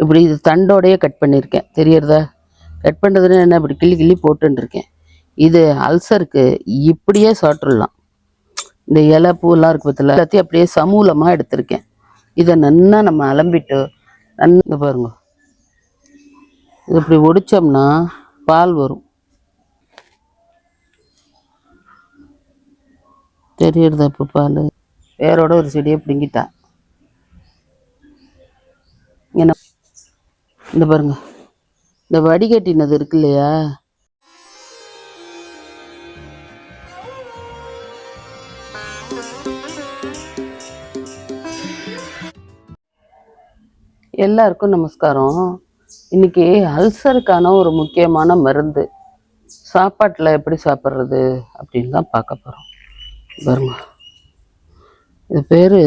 இப்படி இது தண்டோடையே கட் பண்ணியிருக்கேன் தெரியறதா? கட் பண்ணுறதுன்னு என்ன? இப்படி கிள்ளி கிள்ளி போட்டுருக்கேன் இது அல்சருக்கு இப்படியே சாப்பிட்றலாம் இந்த இலை பூலாம் இருக்கு பத்தில எல்லாத்தையும் அப்படியே சமூலமாக எடுத்திருக்கேன். இதை நன்னா நம்ம அலம்பிட்டு நன்னா பாருங்க. இது இப்படி ஒடிச்சோம்னா பால் வரும். தெரியறதா இப்போ பால்? வேரோட ஒரு செடியை பிடுங்கிட்டேன் இந்த பாருங்க. இந்த வடிகட்டினது இருக்கு இல்லையா? எல்லாருக்கும் நமஸ்காரம். இன்னைக்கு அல்சருக்கான ஒரு முக்கியமான மருந்து. சாப்பாட்டில் எப்படி சாப்பிட்றது அப்படின்னு தான் பார்க்க போகிறோம் பாருங்க. இது பேர்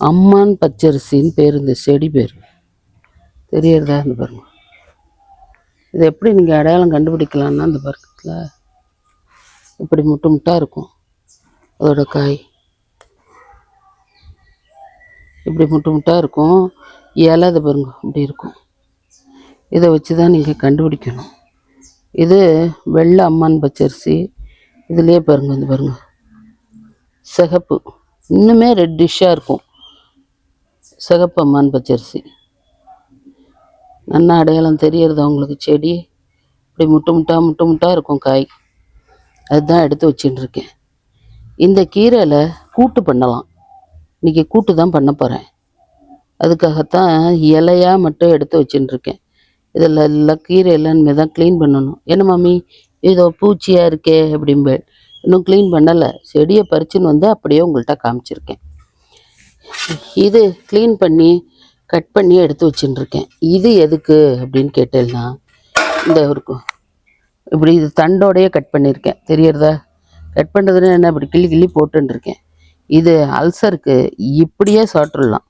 அம்மான் பச்சரிசின்னு பேர் இந்த செடி பேர். தெரியறதா இந்த பாருங்க. இது எப்படி நீங்கள் அடையாளம் கண்டுபிடிக்கலான்னா அந்த பருக்கத்தில் இப்படி முட்டு முட்டாக இருக்கும். அதோட காய். இப்படி முட்டு முட்டாக இருக்கும். இலை அது பாருங்க இப்படி இருக்கும். இதை வச்சு தான் நீங்கள் கண்டுபிடிக்கணும். இது வெள்ளை அம்மான் பச்சரிசி. இதுலேயே பாருங்க இந்த பாருங்க. சிகப்பு. இன்னுமே ரெட்டிஷ்ஷாக இருக்கும். சிகப்பு அம்மான் பச்சரிசி. நல்லா அடையாளம் தெரியறது அவங்களுக்கு. செடி இப்படி முட்டு முட்டா முட்டு முட்டா இருக்கும் காய். அதுதான் எடுத்து வச்சுட்டு இருக்கேன் இந்த கீரையில் கூட்டு பண்ணலாம். இன்றைக்கி கூட்டு தான் பண்ண போகிறேன் அதுக்காகத்தான் இலையாக மட்டும் எடுத்து வச்சுட்டு இருக்கேன் இதில் எல்லாம் கீரை எல்லாமே தான் க்ளீன் பண்ணணும். என்ன மாமி? இதோ பூச்சியாக இருக்கே அப்படிம்பே. இன்னும் க்ளீன் பண்ணலை. செடியை பறிச்சுன்னு வந்து அப்படியே உங்கள்கிட்ட காமிச்சிருக்கேன். இது க்ளீன் பண்ணி கட் பண்ணி எடுத்து வச்சுட்டுருக்கேன் இது எதுக்கு அப்படின்னு கேட்டேன்னா இந்த இருக்கும் இப்படி இது தண்டோடையே கட் பண்ணியிருக்கேன். தெரியறதா? கட் பண்ணுறதுன்னு என்ன? இப்படி கிள்ளி கிள்ளி போட்டுன்னு இருக்கேன் இது அல்சருக்கு இப்படியே சாப்பிட்றலாம்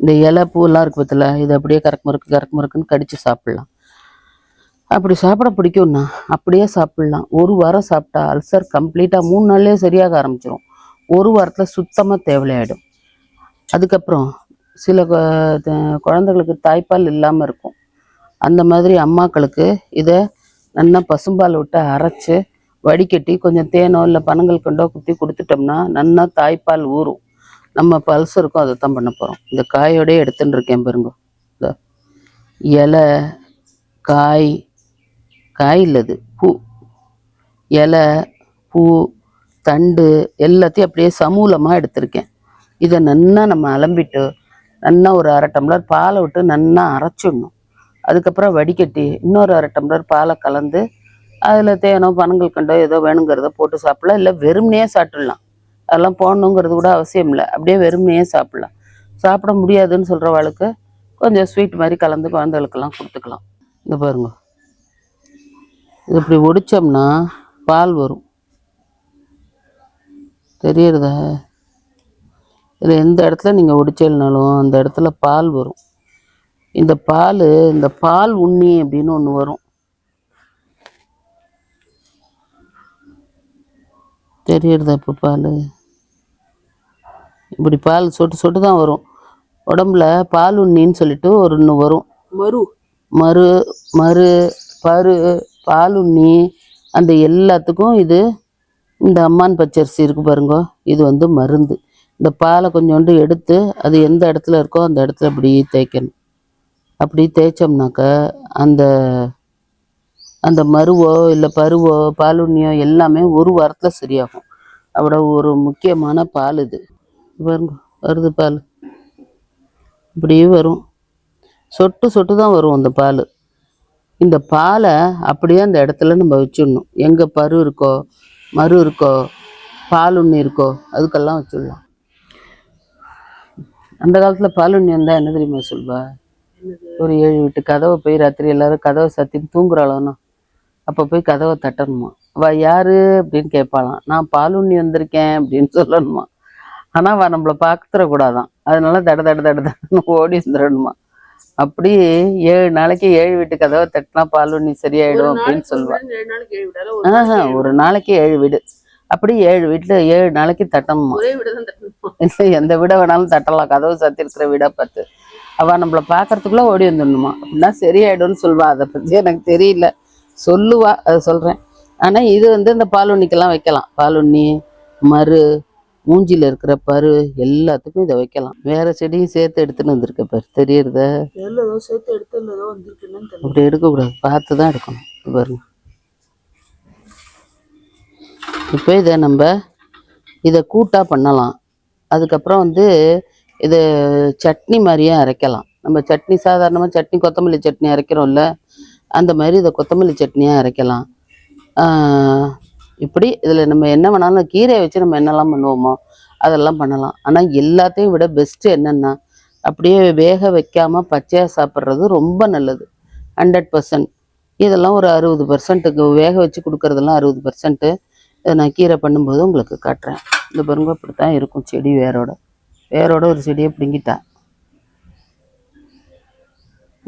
இந்த இலை பூவெல்லாம் இருக்கு பத்தில இது அப்படியே கறக்கு மறுக்கு கறக்கு மறுக்குன்னு கடித்து சாப்பிட்லாம். அப்படி சாப்பிட பிடிக்கும்னா அப்படியே சாப்பிட்லாம். ஒரு வாரம் சாப்பிட்டா அல்சர் கம்ப்ளீட்டாக மூணு நாள்லேயே சரியாக ஆரம்பிச்சிடும் ஒரு வாரத்தில் சுத்தமாக தேவையாயிடும் அதுக்கப்புறம் சில த- குழந்தைகளுக்கு தாய்ப்பால் இல்லாமல் இருக்கும். அந்த மாதிரி அம்மாக்களுக்கு இதை நல்லா பசும்பால் விட்டு அரைச்சு வடிகட்டி கொஞ்சம் தேனோ இல்லை பனங்கள் கொண்டோ குத்தி கொடுத்துட்டோம்னா நல்லா தாய்ப்பால் ஊறும். நம்ம பல்சருக்கும் அதை தான் பண்ண போகிறோம் இந்த காயோடய எடுத்துன்னு இருக்கேன் பாருங்க. இந்த இலை காய் காய் இல்லது பூ. இலை பூ தண்டு எல்லாத்தையும் அப்படியே சமூலமாக எடுத்திருக்கேன். இதை நன்னா நம்ம அலம்பிட்டு நல்லா ஒரு அரை டம்ளர் பாலை விட்டு நல்லா அரைச்சிடணும். அதுக்கப்புறம் வடிகட்டி இன்னொரு அரை டம்ளர் பாலை கலந்து அதில் தேனோ பனங்கள் கண்டோ ஏதோ வேணுங்கிறத போட்டு சாப்பிடலாம். இல்லை வெறுமனையே சாப்பிட்டுடலாம் அதெல்லாம் போடணுங்கிறது கூட அவசியம் இல்லை. அப்படியே வெறுமனையே சாப்பிடலாம். சாப்பிட முடியாதுன்னு சொல்கிறவளுக்கு கொஞ்சம் ஸ்வீட் மாதிரி கலந்து குழந்தைகளுக்கெல்லாம் கொடுத்துக்கலாம். இந்த பாருங்க. இது இப்படி ஒடிச்சோம்னா பால் வரும். தெரியறதா? இதில் எந்த இடத்துல நீங்கள் ஒடிச்சேல்னாலும் அந்த இடத்துல பால் வரும். இந்த பால் இந்த பால் உண்ணி அப்படின்னு ஒன்று வரும். தெரியறதா இப்போ பால்? இப்படி பால் சொட்டு சொட்டு தான் வரும். உடம்புல பால் உண்ணின்னு சொல்லிட்டு ஒரு ஒன்று வரும். மறு மறு மறு பரு பாலுண்ணி அந்த எல்லாத்துக்கும் இது இந்த அம்மான் பச்சரிசி இருக்கு பாருங்க. இது வந்து மருந்து. இந்த பாலை கொஞ்சோண்டு எடுத்து அது எந்த இடத்துல இருக்கோ அந்த இடத்துல அப்படி தேய்க்கணும். அப்படி தேய்ச்சோம்னாக்க அந்த அந்த மருவோ இல்லை பருவோ பாலுண்ணியோ எல்லாமே ஒரு வாரத்தில் சரியாகும். அவ்வளோ ஒரு முக்கியமான பால் இது. பாருங்க வருது பால். இப்படியே வரும். சொட்டு சொட்டு தான் வரும் அந்த பால். இந்த பாலை அப்படியே அந்த இடத்துல நம்ம வச்சிடணும். எங்கே பரு இருக்கோ மறு இருக்கோ பாலுண்ணி இருக்கோ அதுக்கெல்லாம் வச்சிடலாம். அந்த காலத்தில் பாலுண்ணி வந்தால் என்ன தெரியுமா சொல்வா? ஒரு ஏழு வீட்டு கதவை போய் ராத்திரி எல்லாரும் கதவை சத்தின்னு தூங்குறாளோன்னு அப்போ போய் கதவை தட்டணுமா? அவ யாரு? அப்படின்னு கேட்பாளாம் நான் பாலுண்ணி வந்திருக்கேன் அப்படின்னு சொல்லணுமா? ஆனால் அவள் நம்மளை பார்த்துடக்கூடாதான் அதனால தட தட தட தடன்னு ஓடி வந்துடணுமா அப்படி ஏழு நாளைக்கு ஏழு வீட்டு கதவை தட்டினா பாலுண்ணி சரியாயிடும் அப்படின்னு சொல்லுவா ஏழு நாளைக்கு ஏழு விடாத ஒரு ஆஹா ஒரு நாளைக்கு ஏழு வீடு. அப்படி ஏழு வீட்டுல ஏழு நாளைக்கு தட்டணுமா? எந்த வீடை வேணாலும் தட்டலாம். கதவு சாத்தி இருக்கிற வீடா பார்த்து. அவள் நம்மளை பார்க்கறதுக்குள்ளே ஓடி வந்துடணுமா? அப்படின்னா சரியாயிடும்னு சொல்வா. அதை பற்றி எனக்கு தெரியல. சொல்லுவா. அதை சொல்கிறேன் ஆனால் இது வந்து இந்த பாலுண்ணிக்கெல்லாம் வைக்கலாம். பாலுண்ணி மறு மூஞ்சியில் இருக்கிற பரு எல்லாத்துக்கும் இதை வைக்கலாம். வேற செடியும் சேர்த்து எடுத்துன்னு வந்திருக்க பாரு. தெரியறத? அப்படி எடுக்கக்கூடாது. பார்த்து தான் எடுக்கணும் பாருங்க. இப்போ இதை நம்ம இதை கூட்டாக பண்ணலாம். அதுக்கப்புறம் வந்து இது சட்னி மாதிரியே அரைக்கலாம். நம்ம சட்னி சாதாரணமாக சட்னி கொத்தமல்லி சட்னி அரைக்கிறோம்ல அந்த மாதிரி இதை கொத்தமல்லி சட்னியாக அரைக்கலாம். இப்படி இதில் நம்ம என்ன வேணாலும் கீரையை வச்சு நம்ம என்னெல்லாம் பண்ணுவோமோ அதெல்லாம் பண்ணலாம். ஆனால் எல்லாத்தையும் விட பெஸ்ட்டு என்னென்னா அப்படியே வேக வைக்காமல் பச்சையாக சாப்பிட்றது ரொம்ப நல்லது. ஹண்ட்ரட் பர்சன்ட் இதெல்லாம் ஒரு அறுபது பர்சன்ட்டுக்கு வேக வச்சு கொடுக்கறதெல்லாம் அறுபது பர்சன்ட்டு நான் கீரை பண்ணும்போது உங்களுக்கு காட்டுறேன். இந்த பாருங்க இப்படி தான் இருக்கும் செடி வேரோட. வேரோட ஒரு செடியை பிடுங்கிட்டேன்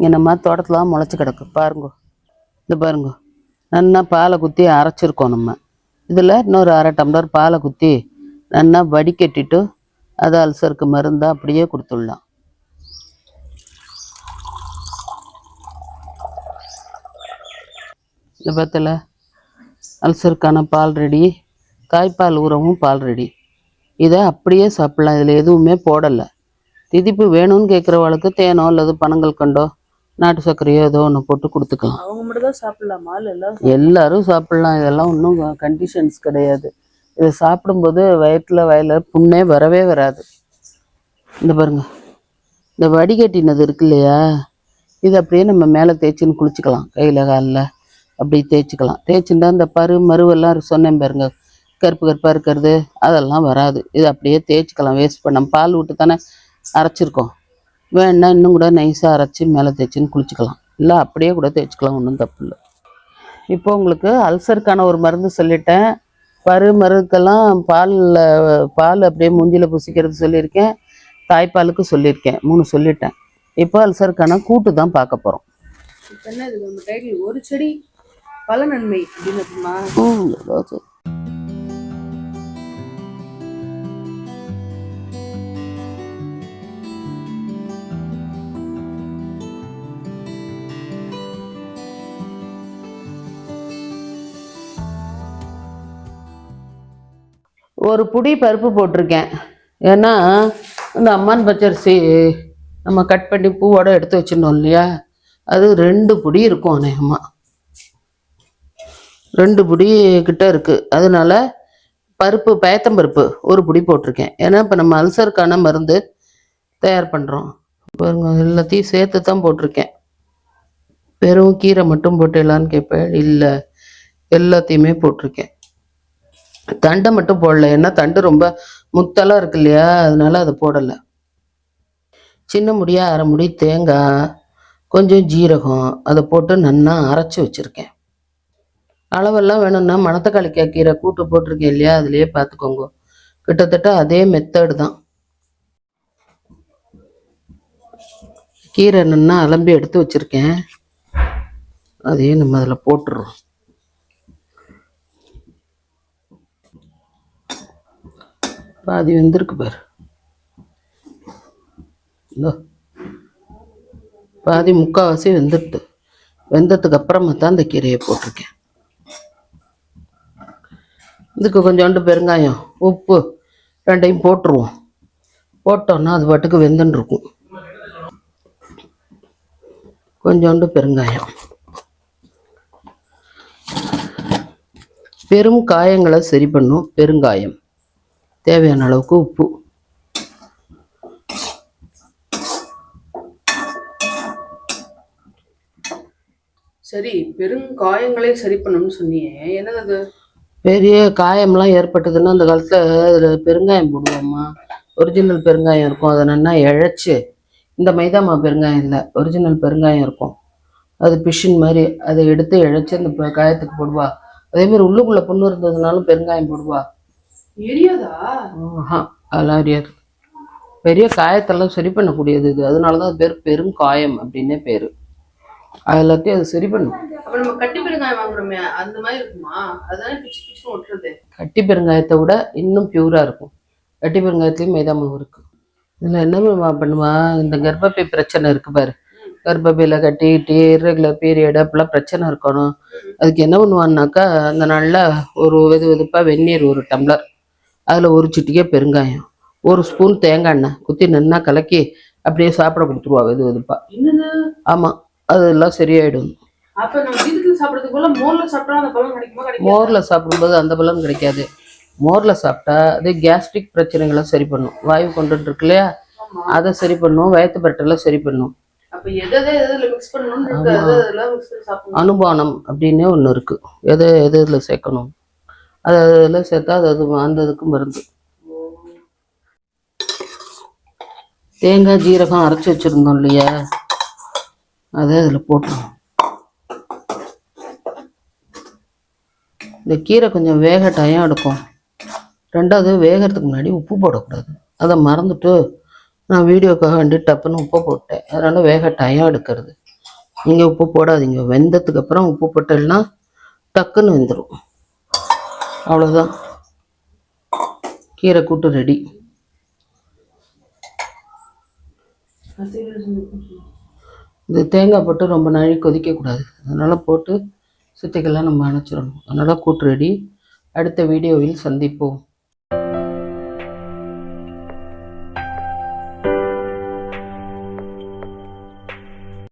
என்னம்மா தோட்டத்தில் முளைச்சி கிடக்கு. பாருங்க. இந்த பாருங்க. நல்லா பாலை குத்தி அரைச்சிருக்கோம் நம்ம. இதில் இன்னொரு அரை டம்ளர் பாலை குத்தி நல்லா வடிகட்டிட்டு அது அல்சருக்கு மருந்தாக அப்படியே கொடுத்துடலாம். இந்த பத்தில் அல்சருக்கான பால் ரெடி காய்ப்பால் ஊறவும் பால் ரெடி இதை அப்படியே சாப்பிடலாம். இதில் எதுவுமே போடலை. திதிப்பு வேணும்னு கேட்குறவளுக்கு தேனோ அல்லது பனங்கள் கண்டோ நாட்டு சர்க்கரையோ ஏதோ ஒன்று போட்டு கொடுத்துக்கலாம். அவங்க மட்டும் தான் சாப்பிடலாமா? இல்ல எல்லாரும் சாப்பிடலாம்? இதெல்லாம் ஒன்றும் கண்டிஷன்ஸ் கிடையாது. இதை சாப்பிடும்போது வயிற்றில் வயல புண்ணே வரவே வராது. இந்த பாருங்க. இந்த வடிகட்டினது இருக்கு இல்லையா? இது அப்படியே நம்ம மேலே தேய்ச்சின்னு குளிச்சுக்கலாம். கையில் காலில். அப்படி தேய்ச்சிக்கலாம். தேய்ச்சிருந்தா இந்த பரு மருவெல்லாம் சொன்னேன் பாருங்க. கருப்பு கருப்பாக இருக்கிறது அதெல்லாம் வராது. இது அப்படியே தேய்ச்சிக்கலாம். வேஸ்ட் பண்ண பால் விட்டு தானே அரைச்சிருக்கோம். வேணா இன்னும் கூட நைஸாக அரைச்சி மேலே தேய்ச்சின்னு குளிச்சுக்கலாம். இல்லை அப்படியே கூட தேய்ச்சிக்கலாம். ஒன்றும் தப்பு இல்லை. இப்போ உங்களுக்கு அல்சருக்கான ஒரு மருந்து சொல்லிட்டேன். பரு மருந்துக்கெல்லாம் பாலில் பால் அப்படியே மூஞ்சியில் புசிக்கிறது சொல்லியிருக்கேன். தாய்ப்பாலுக்கு சொல்லியிருக்கேன். மூணு சொல்லிட்டேன். இப்போ அல்சருக்கான கூட்டு தான் பார்க்க போகிறோம் ஒரு செடி பல நன்மை அப்படின்னு இருக்குமா ஒரு புடி பருப்பு போட்டிருக்கேன். ஏன்னா இந்த அம்மான் பச்சரிசி நம்ம கட் பண்ணி பூவோட எடுத்து வச்சிருந்தோம் இல்லையா? அது ரெண்டு புடி இருக்கும் அநேகமாக ரெண்டு புடி கிட்ட இருக்கு. அதனால பருப்பு பயத்தம்பருப்பு ஒரு புடி போட்டிருக்கேன். ஏன்னா இப்போ நம்ம அல்சருக்கான மருந்து தயார் பண்ணுறோம் பாருங்க எல்லாத்தையும் சேர்த்து தான் போட்டிருக்கேன். வெறும் கீரை மட்டும் போட்டேலான்னு கேட்பேன். இல்லை எல்லாத்தையுமே போட்டிருக்கேன். தண்டை மட்டும் போடல. ஏன்னா தண்டு ரொம்ப முத்தலாக இருக்கு இல்லையா? அதனால அதை போடலை. சின்ன முடியா அரை முடி தேங்காய் கொஞ்சம் ஜீரகம் அதை போட்டு நன்னா அரைச்சி வச்சுருக்கேன். அளவெல்லாம் வேணும்னா மணத்தக்காளி கீரை கூட்டு போட்டிருக்கேன் இல்லையா அதுலேயே பார்த்துக்கோங்க. கிட்டத்தட்ட அதே மெத்தடு தான். கீரை நின்னா அலம்பி எடுத்து வச்சிருக்கேன். அதையும் நம்ம அதில் போட்டுடுறோம் பாதி வெந்திருக்கு பாரு. இதோ. பாதி முக்கால்வாசி வெந்துட்டு. வெந்ததுக்கு அப்புறமா தான் அந்த கீரையை போட்டிருக்கேன். இதுக்கு கொஞ்சோண்டு பெருங்காயம் உப்பு ரெண்டையும் போட்டுருவோம். போட்டோன்னா அது பாட்டுக்கு வெந்துன்னு இருக்கும் கொஞ்சோண்டு பெருங்காயம். பெரும் காயங்களை சரி பண்ணும் பெருங்காயம். தேவையான அளவுக்கு உப்பு. சரி பெருங்காயங்களே சரி பண்ணணும்னு சொன்னியே என்னது அது? பெரிய காயம்லாம் ஏற்பட்டதுன்னா அந்த காலத்தில் அதில் பெருங்காயம் போடுவோம்மா. ஒரிஜினல் பெருங்காயம் இருக்கும். அதை நல்லா இழைச்சி இந்த மைதாமா பெருங்காயம் இல்லை ஒரிஜினல் பெருங்காயம் இருக்கும். அது பிஷின் மாதிரி அதை எடுத்து இழைச்சி அந்த காயத்துக்கு போடுவா. அதே மாதிரி உள்ளுக்குள்ளே புண்ணு இருந்ததுனாலும் பெருங்காயம் போடுவா. எரியாதா? ஆஹா அதெல்லாம் அறியாது பெரிய காயத்தெல்லாம் சரி பண்ணக்கூடியது இது. அதனால தான் அது பேர் பெருங்காயம் அப்படின்னே பேர். அது எல்லாத்தையும் அது சரி பண்ணும். அப்ப நம்ம கட்டி பெருங்காயம் வாங்குறோமே அந்த மாதிரி இருக்குமா? அதானே பிச்சு பிச்சு ஒட்டுறது கட்டி பெருங்காயத்தை விட இன்னும் பியூராக இருக்கும். கட்டி பெருங்காயத்துலேயும் மைதா மாவு இருக்கு. இதில் என்ன பண்ணுவா இந்த கர்ப்பப்பை பிரச்சனை இருக்கு பாரு. கர்ப்பப்பையில் கட்டிக்கிட்டு irregular பீரியட் அப்படிலாம் பிரச்சனை இருக்கணும். அதுக்கு என்ன பண்ணுவான்னாக்கா அந்த நாளில் ஒரு வெது வெதுப்பாக வெந்நீர் ஒரு டம்ளர் அதில் ஒரு சிட்டிகை பெருங்காயம் ஒரு ஸ்பூன் தேங்காய் எண்ணெய் குத்தி நின்னா கலக்கி அப்படியே சாப்பிட கொடுத்துருவா வெது வெதுப்பாக ஆமாம் அதெல்லாம் சரியாயிடும். மோர்ல சாப்பிடும்போது அந்த பலன் கிடைக்காது. மோரில் சாப்பிட்டா அது கேஸ்ட்ரிக் பிரச்சனைகளை சரி பண்ணும். வாயு கொண்டுட்டு இருக்கு இல்லையா? அதை சரி பண்ணும். வயத்து பட்டெல்லாம் சரி பண்ணும். இருக்கு? அனுபானம் அப்படின்னே ஒன்று இருக்குது எதை எது இதில் சேர்க்கணும்? அது அதில் சேர்த்தா அது அது அந்த இதுக்கு மருந்து. தேங்காய் ஜீரகம் அரைச்சி வச்சுருந்தோம் இல்லையா? அதை அதில் போட்டுருவோம். இந்த கீரை கொஞ்சம் வேக டயம் எடுக்கும். ரெண்டாவது வேகறதுக்கு முன்னாடி உப்பு போடக்கூடாது. அதை மறந்துட்டு நான் வீடியோக்காக வேண்டி டப்புன்னு உப்பு போட்டேன். அதனால் வேக டயம் எடுக்கிறது. நீங்கள் உப்பு போடாதீங்க. வெந்ததுக்கு அப்புறம் உப்பு போட்டேன்னா டக்குன்னு வெந்துடும் அவ்வளோதான் கீரை கூட்டு ரெடி இது தேங்காய் போட்டு ரொம்ப நாளைக்கு கொதிக்கக்கூடாது அதனால் போட்டு சுத்திக்கெல்லாம் நம்ம அணைச்சிடணும். அதனால் கூட்டு ரெடி. அடுத்த வீடியோவில் சந்திப்போம்.